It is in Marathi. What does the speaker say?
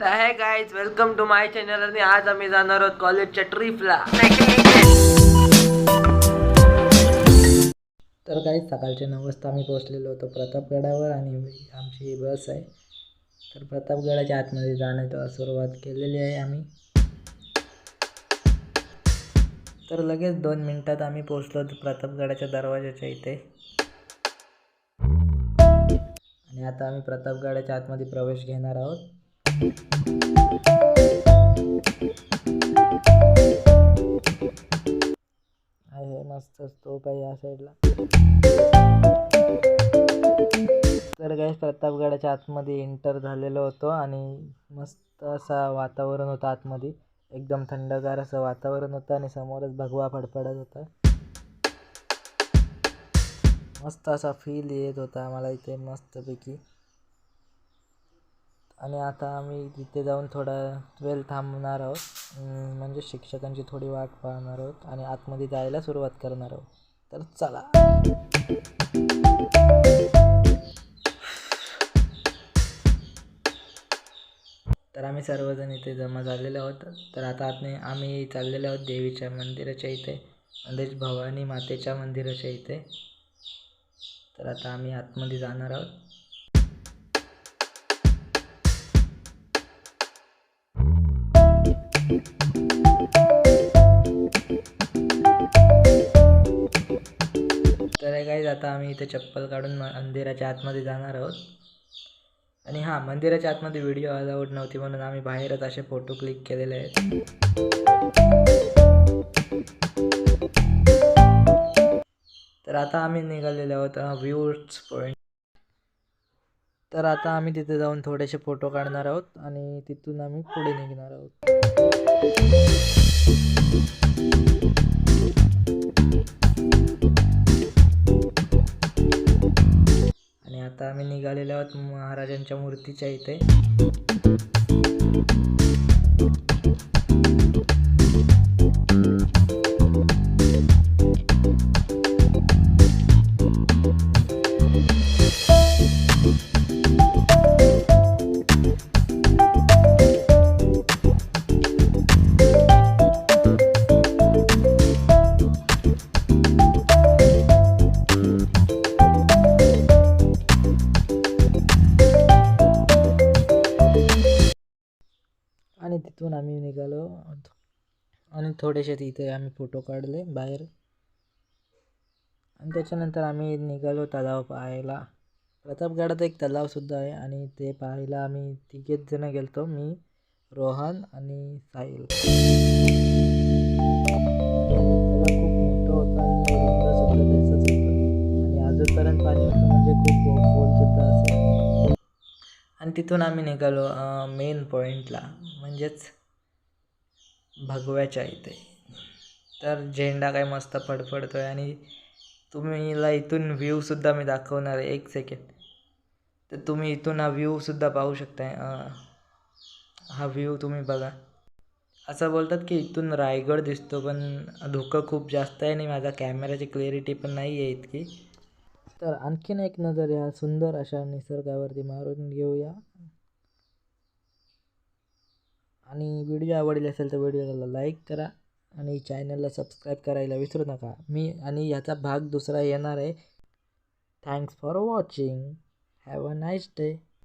तर हे guys welcome to my channel आणि आज आम्ही जाणार आहोत कॉलेजच्या ट्रिपला तर काही सकाळचे नऊ वाजता आम्ही पोहोचलेलो होतो प्रतापगडावर आणि आमची ही बस आहे. तर प्रतापगडाच्या आतमध्ये जाण्याचा सुरुवात केलेली आहे आम्ही. तर लगेच दोन मिनटात आम्ही पोहोचलो होतो प्रतापगडाच्या दरवाजाच्या इथे. आणि आता आम्ही प्रतापगडाच्या आतमध्ये प्रवेश घेणार आहोत. आहे मस्त स्तूप आहे या साईडला तर काही प्रतापगडाच्या आतमध्ये एंटर झालेलो होतो आणि मस्त असा वातावरण होतं आतमध्ये. एकदम थंडगार असं वातावरण होतं आणि समोरच भगवा फडफडत होता. मस्त असा फील येत होता आम्हाला इथे मस्तपैकी. आणि आता आम्ही तिथे जाऊन थोडा वेळ थांबणार आहोत. म्हणजे शिक्षकांची थोडी वाट पाहणार आहोत आणि आतमध्ये जायला सुरुवात करणार आहोत. तर चला. तर आम्ही सर्वजण इथे जमा झालेले आहोत. तर आता आत आम्ही चाललेलो आहोत देवीच्या मंदिराच्या इथे म्हणजेच भवानी मातेच्या मंदिराच्या इथे. तर आता आम्ही आतमध्ये जाणार आहोत. तर काही आता आम्ही इथे चप्पल काढून मंदिराच्या आतमध्ये जाणार आहोत. आणि हां मंदिराच्या आतमध्ये व्हिडिओ अलाउड नव्हती म्हणून आम्ही बाहेरच असे फोटो क्लिक केलेले आहेत. तर आता आम्ही निघालेलो आहोत व्ह्यूज पॉईंट तर आता आम्ही तिथे जाऊन थोडेसे फोटो काढणार आहोत आणि तिथून आम्ही पुढे निघणार आहोत. आता आम्ही निघालेलो आहोत महाराजांच्या मूर्तीच्या इथे. आणि तिथून आम्ही निघालो. आणि थोडेसे तिथे आम्ही फोटो काढले बाहेर. आणि त्याच्यानंतर आम्ही निघालो तलाव पाहायला. प्रतापगडात एक तलावसुद्धा आहे आणि ते पाहायला आम्ही तिघेच जण गेलतो. मी रोहन आणि साहिल. आणि तिथून आम्ही निघालो मेन पॉईंटला म्हणजेच भगव्याच्या इथे. तर झेंडा काय मस्त फडफडतो आहे आणि तुम्हीला इथून व्ह्यूसुद्धा मी दाखवणार आहे एक सेकंड तर तुम्ही इथून हा व्ह्यूसुद्धा पाहू शकताय हा व्ह्यू तुम्ही बघा. असं बोलतात की इथून रायगड दिसतो पण धुकं खूप जास्त आहे आणि माझा कॅमेराची क्लिअरिटी पण नाही आहे इतकी. तर आणखीन एक नजर या सुंदर अशा निसर्गावरती मारून घेऊया. आणि व्हिडिओ आवडले असेल तर व्हिडिओला लाईक करा आणि चॅनलला सबस्क्राईब करायला विसरू नका. मी आणि याचा भाग दुसरा येणार आहे. Thanks for watching have a nice day